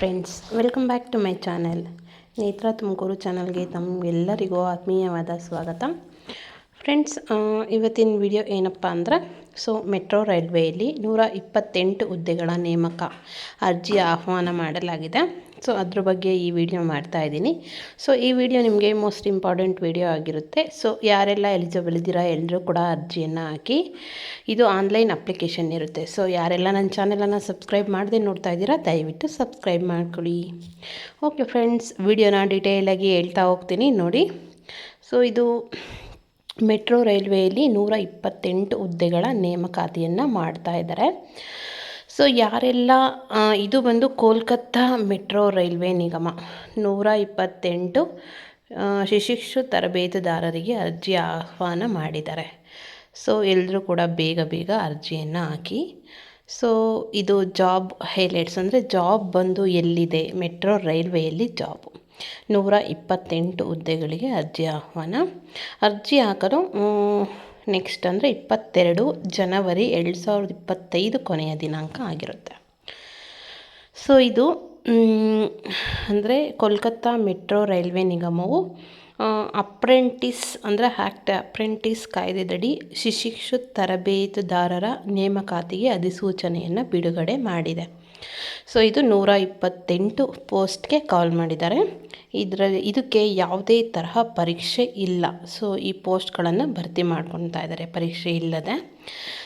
Friends welcome back to my channel. Netra Tumakuru ಚಾನಲ್ಗೆ ತಮ್ಮೆಲ್ಲರಿಗೂ ಆತ್ಮೀಯವಾದ ಸ್ವಾಗತ. ಫ್ರೆಂಡ್ಸ್ ಇವತ್ತಿನ ವಿಡಿಯೋ ಏನಪ್ಪ ಅಂದ್ರೆ, ಸೊ ಮೆಟ್ರೋ ರೈಲ್ವೆಯಲ್ಲಿ ನೂರ ಇಪ್ಪತ್ತೆಂಟು ಹುದ್ದೆಗಳ ನೇಮಕ ಅರ್ಜಿ ಆಹ್ವಾನ ಮಾಡಲಾಗಿದೆ. ಸೊ ಅದ್ರ ಬಗ್ಗೆ ಈ ವಿಡಿಯೋ ಮಾಡ್ತಾ ಇದ್ದೀನಿ. ಸೊ ಈ ವಿಡಿಯೋ ನಿಮಗೆ ಮೋಸ್ಟ್ ಇಂಪಾರ್ಟೆಂಟ್ ವಿಡಿಯೋ ಆಗಿರುತ್ತೆ. ಸೊ ಯಾರೆಲ್ಲ ಎಲಿಜಿಬಲ್ ಇದ್ದೀರಾ ಎಲ್ಲರೂ ಕೂಡ ಅರ್ಜಿಯನ್ನು ಹಾಕಿ, ಇದು ಆನ್ಲೈನ್ ಅಪ್ಲಿಕೇಶನ್ ಇರುತ್ತೆ. ಸೊ ಯಾರೆಲ್ಲ ನನ್ನ ಚಾನೆಲನ್ನು ಸಬ್ಸ್ಕ್ರೈಬ್ ಮಾಡದೆ ನೋಡ್ತಾ ಇದ್ದೀರಾ, ದಯವಿಟ್ಟು ಸಬ್ಸ್ಕ್ರೈಬ್ ಮಾಡ್ಕೊಳ್ಳಿ. ಓಕೆ ಫ್ರೆಂಡ್ಸ್ ವಿಡಿಯೋನ ಡೀಟೇಲಾಗಿ ಹೇಳ್ತಾ ಹೋಗ್ತೀನಿ. ನೋಡಿ, ಸೊ ಇದು ಮೆಟ್ರೋ ರೈಲ್ವೆಯಲ್ಲಿ ನೂರ ಇಪ್ಪತ್ತೆಂಟು ಹುದ್ದೆಗಳ ನೇಮಕಾತಿಯನ್ನು ಮಾಡ್ತಾ ಇದ್ದಾರೆ. ಸೊ, ಯಾರೆಲ್ಲ ಇದು ಬಂದು ಕೋಲ್ಕತ್ತಾ ಮೆಟ್ರೋ ರೈಲ್ವೆ ನಿಗಮ, ನೂರ ಇಪ್ಪತ್ತೆಂಟು ಶಿಶಿಕ್ಷು ತರಬೇತುದಾರರಿಗೆ ಅರ್ಜಿ ಆಹ್ವಾನ ಮಾಡಿದ್ದಾರೆ. ಸೊ ಎಲ್ಲರೂ ಕೂಡ ಬೇಗ ಬೇಗ ಅರ್ಜಿಯನ್ನು ಹಾಕಿ, ಸೊ, ಇದು ಜಾಬ್ ಹೈಲೈಟ್ಸ್ ಅಂದರೆ ಜಾಬ್ ಬಂದು ಎಲ್ಲಿದೆ, ಮೆಟ್ರೋ ರೈಲ್ವೆಯಲ್ಲಿ ಜಾಬು. ನೂರ ಇಪ್ಪತ್ತೆಂಟು ಹುದ್ದೆಗಳಿಗೆ ಅರ್ಜಿ ಆಹ್ವಾನ. ಅರ್ಜಿ ಹಾಕಲು ನೆಕ್ಸ್ಟ್ ಅಂದರೆ ಇಪ್ಪತ್ತೆರಡು ಜನವರಿ ಎರಡು ಸಾವಿರದ ಇಪ್ಪತ್ತೈದು ಕೊನೆಯ ದಿನಾಂಕ ಆಗಿರುತ್ತೆ. ಸೊ ಇದು ಅಂದರೆ ಕೋಲ್ಕತ್ತಾ ಮೆಟ್ರೋ ರೈಲ್ವೆ ನಿಗಮವು ಅಪ್ರೆಂಟಿಸ್ ಅಂದರೆ ಆ್ಯಕ್ಟ್ ಅಪ್ರೆಂಟಿಸ್ ಕಾಯ್ದೆದಡಿ ಶಿಶಿಕ್ಷು ತರಬೇತುದಾರರ ನೇಮಕಾತಿಗೆ ಅಧಿಸೂಚನೆಯನ್ನು ಬಿಡುಗಡೆ ಮಾಡಿದೆ. ಸೊ ಇದು ನೂರ ಇಪ್ಪತ್ತೆಂಟು ಪೋಸ್ಟ್ಗೆ ಕಾಲ್ ಮಾಡಿದ್ದಾರೆ. ಇದರಲ್ಲಿ ಇದಕ್ಕೆ ಯಾವುದೇ ತರಹ ಪರೀಕ್ಷೆ ಇಲ್ಲ. ಸೊ ಈ ಪೋಸ್ಟ್ಗಳನ್ನು ಭರ್ತಿ ಮಾಡ್ಕೊತಾ ಇದ್ದಾರೆ. ಪರೀಕ್ಷೆ ಇಲ್ಲದೆ.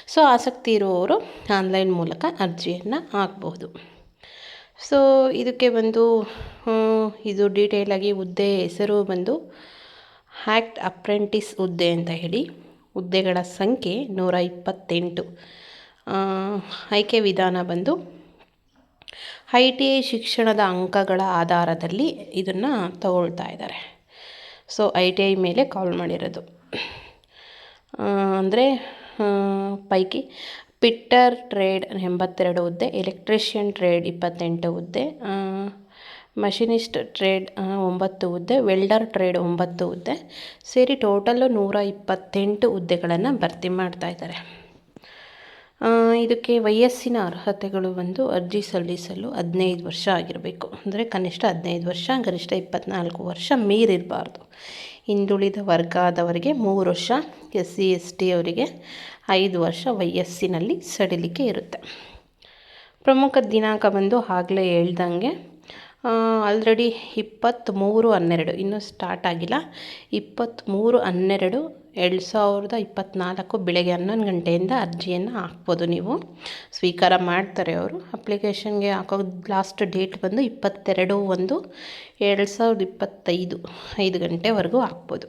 ಸೊ ಆಸಕ್ತಿ ಇರುವವರು ಆನ್ಲೈನ್ ಮೂಲಕ ಅರ್ಜಿಯನ್ನು ಹಾಕ್ಬೋದು ಸೊ ಇದಕ್ಕೆ ಬಂದು ಇದು ಡೀಟೇಲಾಗಿ ಹುದ್ದೆ ಹೆಸರು ಬಂದು ಹ್ಯಾಕ್ಟ್ ಅಪ್ರೆಂಟಿಸ್ ಹುದ್ದೆ ಅಂತ ಹೇಳಿ ಹುದ್ದೆಗಳ ಸಂಖ್ಯೆ ನೂರ ಇಪ್ಪತ್ತೆಂಟು ಆಯ್ಕೆ ವಿಧಾನ ಬಂದು ಐ ಟಿ ಐ ಶಿಕ್ಷಣದ ಅಂಕಗಳ ಆಧಾರದಲ್ಲಿ ಇದನ್ನು ತಗೊಳ್ತಾ ಇದ್ದಾರೆ ಸೊ ಐ ಟಿ ಐ ಮೇಲೆ ಕಾಲ್ ಮಾಡಿರೋದು. ಅಂದರೆ ಪೈಕಿ ಪಿಟ್ಟರ್ ಟ್ರೇಡ್ ಎಂಬತ್ತೆರಡು ಹುದ್ದೆ, ಎಲೆಕ್ಟ್ರಿಷಿಯನ್ ಟ್ರೇಡ್ ಇಪ್ಪತ್ತೆಂಟು ಹುದ್ದೆ ಮಷಿನಿಸ್ಟ್ ಟ್ರೇಡ್ ಒಂಬತ್ತು ಹುದ್ದೆ, ವೆಲ್ಡರ್ ಟ್ರೇಡ್ ಒಂಬತ್ತು ಹುದ್ದೆ, ಸೇರಿ ಟೋಟಲ್ಲು ನೂರ ಇಪ್ಪತ್ತೆಂಟು ಹುದ್ದೆಗಳನ್ನು ಭರ್ತಿ ಮಾಡ್ತಾ ಇದ್ದಾರೆ ಇದಕ್ಕೆ ವಯಸ್ಸಿನ ಅರ್ಹತೆಗಳು ಬಂದು ಅರ್ಜಿ ಸಲ್ಲಿಸಲು ಹದಿನೈದು ವರ್ಷ ಆಗಿರಬೇಕು. ಅಂದರೆ ಕನಿಷ್ಠ ಹದಿನೈದು ವರ್ಷ, ಗರಿಷ್ಠ ಇಪ್ಪತ್ತ್ನಾಲ್ಕು ವರ್ಷ ಮೀರಿರಬಾರ್ದು. ಹಿಂದುಳಿದ ವರ್ಗದವರಿಗೆ ಮೂರು ವರ್ಷ ಎಸ್ ಸಿ ಎಸ್ ಟಿ ಅವರಿಗೆ ಐದು ವರ್ಷ ವಯಸ್ಸಿನಲ್ಲಿ ಸಡಿಲಿಕೆ ಇರುತ್ತೆ. ಪ್ರಮುಖ ದಿನಾಂಕ ಬಂದು ಆಗಲೇ ಹೇಳ್ದಂಗೆ ಆಲ್ರೆಡಿ ಇಪ್ಪತ್ತ್ಮೂರು ಹನ್ನೆರಡು, ಇನ್ನೂ ಸ್ಟಾರ್ಟ್ ಆಗಿಲ್ಲ. ಇಪ್ಪತ್ತ್ಮೂರು ಹನ್ನೆರಡು, ಎರಡು ಸಾವಿರದ ಇಪ್ಪತ್ತ್ನಾಲ್ಕು ಬೆಳಗ್ಗೆ ಹನ್ನೊಂದು ಗಂಟೆಯಿಂದ ಅರ್ಜಿಯನ್ನು ಹಾಕ್ಬೋದು ನೀವು. ಸ್ವೀಕಾರ ಮಾಡ್ತಾರೆ ಅವರು. ಅಪ್ಲಿಕೇಶನ್ಗೆ ಹಾಕೋ ಲಾಸ್ಟ್ ಡೇಟ್ ಬಂದು ಇಪ್ಪತ್ತೆರಡು ಒಂದು, ಎರಡು ಸಾವಿರದ ಇಪ್ಪತ್ತೈದು, ಐದು ಗಂಟೆವರೆಗೂ ಹಾಕ್ಬೋದು.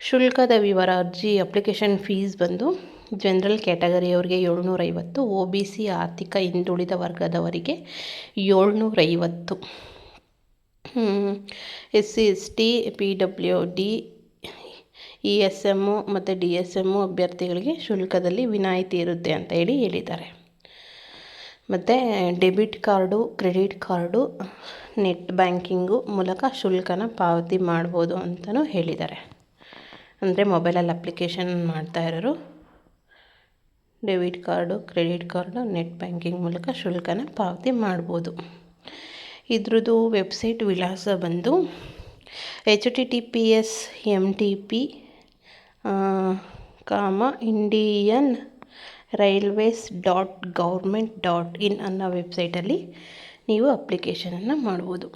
ಶುಲ್ಕದ ವಿವರ, ಅರ್ಜಿ ಅಪ್ಲಿಕೇಶನ್ ಫೀಸ್ ಬಂದು ಜನರಲ್ ಕ್ಯಾಟಗರಿಯವ್ರಿಗೆ ಏಳ್ನೂರೈವತ್ತು, ಒ ಬಿ ಸಿ ಆರ್ಥಿಕ ಹಿಂದುಳಿದ ವರ್ಗದವರಿಗೆ ಏಳ್ನೂರೈವತ್ತು. S C S T P W D, E S M ಮತ್ತು ಡಿ ಎಸ್ ಎಮ್ಮು ಅಭ್ಯರ್ಥಿಗಳಿಗೆ ಶುಲ್ಕದಲ್ಲಿ ವಿನಾಯಿತಿ ಇರುತ್ತೆ ಅಂತ ಹೇಳಿ ಹೇಳಿದ್ದಾರೆ. ಮತ್ತು debit card, credit card, net banking ಮೂಲಕ ಶುಲ್ಕನ ಪಾವತಿ ಮಾಡ್ಬೋದು ಅಂತಲೂ ಹೇಳಿದ್ದಾರೆ. ಅಂದರೆ ಮೊಬೈಲಲ್ಲಿ ಅಪ್ಲಿಕೇಶನ್ ಮಾಡ್ತಾ ಇರೋರು debit card, credit card, net banking ಮೂಲಕ ಶುಲ್ಕನ ಪಾವತಿ ಮಾಡ್ಬೋದು. ಇದ್ರದ್ದು ವೆಬ್ಸೈಟ್ ವಿಳಾಸ ಬಂದು H T T P S M T P comma Indian railways dot government dot in ಅನ್ನೋ ವೆಬ್ಸೈಟಲ್ಲಿ ನೀವು ಅಪ್ಲಿಕೇಶನನ್ನು ಮಾಡ್ಬೋದು.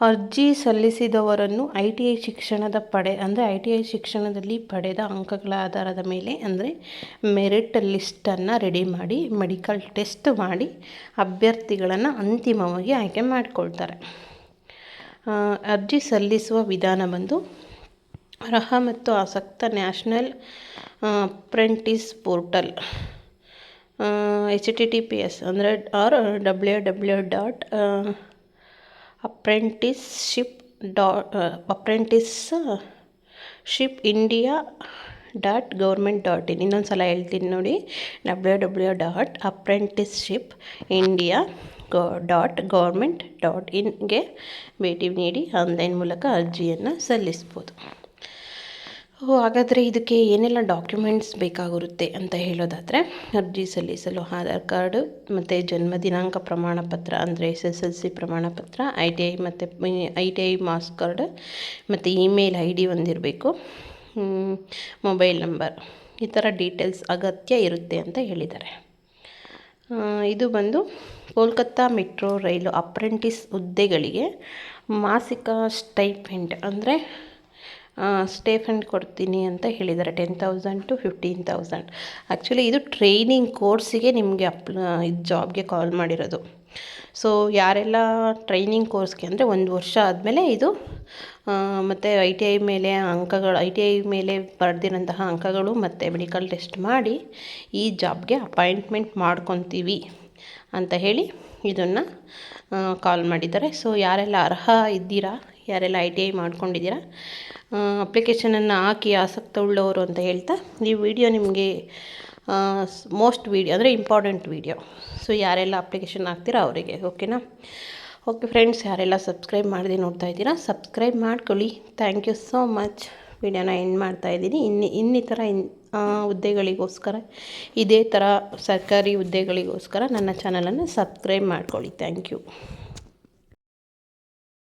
ಅರ್ಜಿ ಸಲ್ಲಿಸಿದವರನ್ನು ಐ ಟಿ ಐ ಶಿಕ್ಷಣದ ಪಡೆ ಅಂದರೆ ಐ ಟಿ ಐ ಶಿಕ್ಷಣದಲ್ಲಿ ಪಡೆದ ಅಂಕಗಳ ಆಧಾರದ ಮೇಲೆ ಅಂದರೆ ಮೆರಿಟ್ ಲಿಸ್ಟನ್ನು ರೆಡಿ ಮಾಡಿ, ಮೆಡಿಕಲ್ ಟೆಸ್ಟ್ ಮಾಡಿ ಅಭ್ಯರ್ಥಿಗಳನ್ನು ಅಂತಿಮವಾಗಿ ಆಯ್ಕೆ ಮಾಡಿಕೊಳ್ತಾರೆ. ಅರ್ಜಿ ಸಲ್ಲಿಸುವ ವಿಧಾನ ಬಂದು ಅರ್ಹ ಮತ್ತು ಆಸಕ್ತ national apprentice portal H T T P S ಅಂದರೆ or W W dot apprenticeship ಡಾ apprenticeship India dot government dot in. ಇನ್ನೊಂದು ಸಲ ಹೇಳ್ತೀನಿ ನೋಡಿ. W W dot apprenticeship India gov, dot government dot ಇನ್ಗೆ ಭೇಟಿ ನೀಡಿ ಆನ್ಲೈನ್ ಮೂಲಕ ಅರ್ಜಿಯನ್ನು ಸಲ್ಲಿಸ್ಬೋದು. ಹಾಗಾದರೆ ಇದಕ್ಕೆ ಏನೆಲ್ಲ ಡಾಕ್ಯುಮೆಂಟ್ಸ್ ಬೇಕಾಗಿರುತ್ತೆ ಅಂತ ಹೇಳೋದಾದರೆ, ಅರ್ಜಿ ಸಲ್ಲಿಸಲು ಆಧಾರ್ ಕಾರ್ಡು ಮತ್ತು ಜನ್ಮ ದಿನಾಂಕ ಪ್ರಮಾಣ ಪತ್ರ ಅಂದರೆ ಎಸ್ ಎಸ್ ಎಲ್ ಸಿ ಪ್ರಮಾಣ ಪತ್ರ ಐ ಟಿ ಐ ಮತ್ತು I T I marks card ಮತ್ತು ಇಮೇಲ್ ಐ ಡಿ ಒಂದಿರಬೇಕು. ಮೊಬೈಲ್ ನಂಬರ್ ಈ ಥರ ಡೀಟೇಲ್ಸ್ ಅಗತ್ಯ ಇರುತ್ತೆ ಅಂತ ಹೇಳಿದ್ದಾರೆ. ಇದು ಬಂದು ಕೋಲ್ಕತ್ತಾ ಮೆಟ್ರೋ ರೈಲು ಅಪ್ರೆಂಟಿಸ್ ಹುದ್ದೆಗಳಿಗೆ ಮಾಸಿಕ ಸ್ಟೈಪೆಂಡ್ ಅಂದರೆ ಸ್ಟೇಫಂಡ್ ಕೊಡ್ತೀನಿ ಅಂತ ಹೇಳಿದ್ದಾರೆ. Ten thousand to fifteen thousand actually ಇದು ಟ್ರೈನಿಂಗ್ ಕೋರ್ಸಿಗೆ ನಿಮಗೆ ಅಪ್ ಇದು ಜಾಬ್ಗೆ ಕಾಲ್ ಮಾಡಿರೋದು. ಸೊ ಯಾರೆಲ್ಲ ಟ್ರೈನಿಂಗ್ ಕೋರ್ಸ್ಗೆ ಅಂದರೆ ಒಂದು ವರ್ಷ ಆದಮೇಲೆ ಇದು ಮತ್ತು ಐ ಟಿ ಐ ಮೇಲೆ ಅಂಕಗಳು ಐ ಟಿ ಐ ಮೇಲೆ ಬರೆದಿರೋಂತಹ ಅಂಕಗಳು ಮತ್ತು ಮೆಡಿಕಲ್ ಟೆಸ್ಟ್ ಮಾಡಿ ಈ ಜಾಬ್ಗೆ ಅಪಾಯಿಂಟ್ಮೆಂಟ್ ಮಾಡ್ಕೊತೀವಿ ಅಂತ ಹೇಳಿ ಇದನ್ನು ಕಾಲ್ ಮಾಡಿದ್ದಾರೆ. ಸೊ ಯಾರೆಲ್ಲ ಅರ್ಹ ಇದ್ದೀರಾ, ಯಾರೆಲ್ಲ ಐ ಟಿ ಐ ಮಾಡ್ಕೊಂಡಿದ್ದೀರಾ ಅಪ್ಲಿಕೇಶನನ್ನು ಹಾಕಿ ಆಸಕ್ತ ಉಳ್ಳವರು ಅಂತ ಹೇಳ್ತಾ, ಈ ವಿಡಿಯೋ ನಿಮಗೆ ಮೋಸ್ಟ್ ವಿಡಿಯೋ ಅಂದರೆ ಇಂಪಾರ್ಟೆಂಟ್ ವೀಡಿಯೋ ಸೊ ಯಾರೆಲ್ಲ ಅಪ್ಲಿಕೇಶನ್ ಹಾಕ್ತೀರಾ ಅವರಿಗೆ ಓಕೆನಾ ಓಕೆ ಫ್ರೆಂಡ್ಸ್ ಯಾರೆಲ್ಲ ಸಬ್ಸ್ಕ್ರೈಬ್ ಮಾಡದೆ ನೋಡ್ತಾ ಇದ್ದೀರಾ ಸಬ್ಸ್ಕ್ರೈಬ್ ಮಾಡ್ಕೊಳ್ಳಿ. ಥ್ಯಾಂಕ್ ಯು ಸೋ ಮಚ್ ವಿಡಿಯೋನ ಎಂಡ್ ಮಾಡ್ತಾ ಇದ್ದೀನಿ. ಇನ್ನು, ಇನ್ನಿತರ ಇನ್ ಹುದ್ದೆಗಳಿಗೋಸ್ಕರ, ಇದೇ ಥರ ಸರ್ಕಾರಿ ಹುದ್ದೆಗಳಿಗೋಸ್ಕರ ನನ್ನ ಚಾನಲನ್ನು ಸಬ್ಸ್ಕ್ರೈಬ್ ಮಾಡ್ಕೊಳ್ಳಿ. Thank you